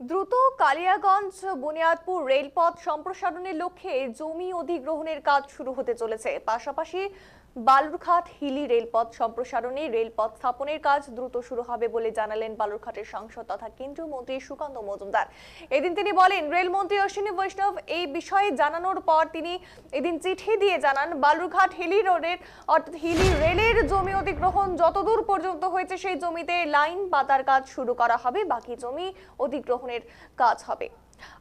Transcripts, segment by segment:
দ্রুত কালিয়াগঞ্জ, বুনিয়াদপুর রেলপথ সম্প্রসারণের লক্ষ্যে জমি অধিগ্রহণের কাজ শুরু হতে চলেছে। পাশাপাশি বালুরঘাট হিলি রেলপথ সম্প্রসারণে রেলপথ স্থাপনের কাজ দ্রুত শুরু হবে বলে জানালেন বালুরঘাটের সাংসদ তথা কেন্দ্রীয় মন্ত্রী সুকান্ত মজুমদার। এদিন তিনি বলেন, রেলমন্ত্রী অশ্বিনী বৈষ্ণব এই বিষয়ে জানানোর পর তিনি এদিন চিঠি দিয়ে জানান, বালুরঘাট হিলি রোডের অর্থাৎ হিলি রেলের জমি অধিগ্রহণ যতদূর পর্যন্ত হয়েছে সেই জমিতে লাইন পাতার কাজ শুরু করা হবে, বাকি জমি অধিগ্রহণের কাজ হবে।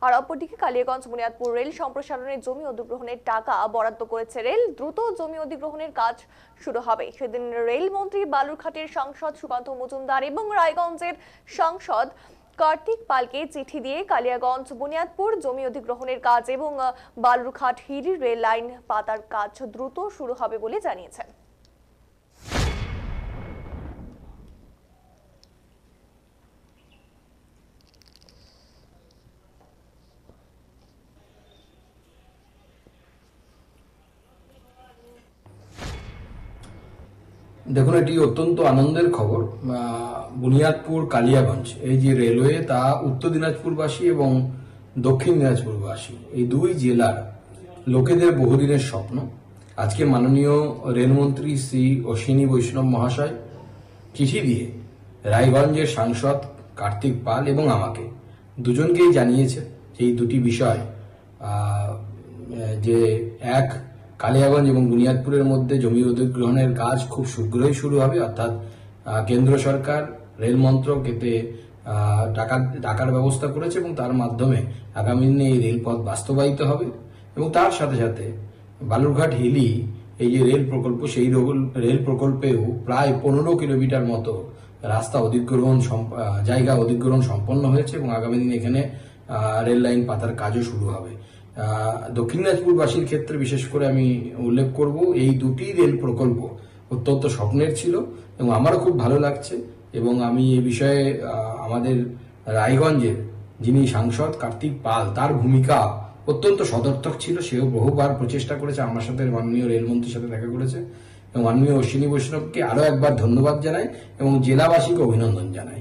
আর অপরদিকে কালিয়াগঞ্জ বুনিয়াদপুর রেল সম্প্রসারণের জমি অধিগ্রহণের টাকা বরাদ্দ করেছে রেল। দ্রুত জমি অধিগ্রহণের কাজ শুরু হবে। সেদিন রেলমন্ত্রী বালুরঘাটের সাংসদ সুকান্ত মজুমদার এবং রায়গঞ্জের সাংসদ কার্তিক পালকে চিঠি দিয়ে কালিয়াগঞ্জ বুনিয়াদপুর জমি অধিগ্রহণের কাজ এবং, বালুরঘাট হিরি রেল লাইন পাতার কাজ দ্রুত শুরু হবে বলে জানিয়েছেন। দেখুন, এটি অত্যন্ত আনন্দের খবর। বুনিয়াদপুর কালিয়াগঞ্জ। এই যে রেলওয়ে, তা উত্তর দিনাজপুরবাসী এবং দক্ষিণ দিনাজপুরবাসী, এই দুই জেলার লোকেদের বহুদিনের স্বপ্ন। আজকে মাননীয় রেলমন্ত্রী শ্রী অশ্বিনী বৈষ্ণব মহাশয় চিঠি দিয়ে রায়গঞ্জের সাংসদ কার্তিক পাল এবং আমাকে দুজনকেই জানিয়েছে এই দুটি বিষয় যে এক কালিয়াগঞ্জ এবং বুনিয়াদপুরের মধ্যে জমি অধিগ্রহণের কাজ খুব শীঘ্রই শুরু হবে, অর্থাৎ কেন্দ্র সরকার, রেল মন্ত্রক এতে টাকা, টাকার ব্যবস্থা করেছে এবং তার মাধ্যমে আগামী দিনে এই রেলপথ বাস্তবায়িত হবে এবং তার সাথে সাথে বালুরঘাট হিলি, এই যে রেল প্রকল্প, সেই রেল প্রকল্পেও প্রায় পনেরো কিলোমিটার মতো রাস্তা অধিগ্রহণ জায়গা অধিগ্রহণ সম্পন্ন হয়েছে এবং আগামী দিনে এখানে রেল লাইন পাতার কাজও শুরু হবে। দক্ষিণ দিনাজপুরবাসীর ক্ষেত্রে বিশেষ করে আমি উল্লেখ করব, এই দুটি রেল প্রকল্প অত্যন্ত স্বপ্নের ছিল এবং আমারও খুব ভালো লাগছে এবং আমি এ বিষয়ে আমাদের রায়গঞ্জের যিনি সাংসদ কার্তিক পাল, তার ভূমিকা অত্যন্ত সদর্থক ছিল। সেও বহুবার প্রচেষ্টা করেছে, আমার সাথে মাননীয় রেলমন্ত্রীর সাথে দেখা করেছে এবং মাননীয় অশ্বিনী বৈষ্ণবকে আরও একবার ধন্যবাদ জানাই এবং জেলাবাসীকে অভিনন্দন জানাই।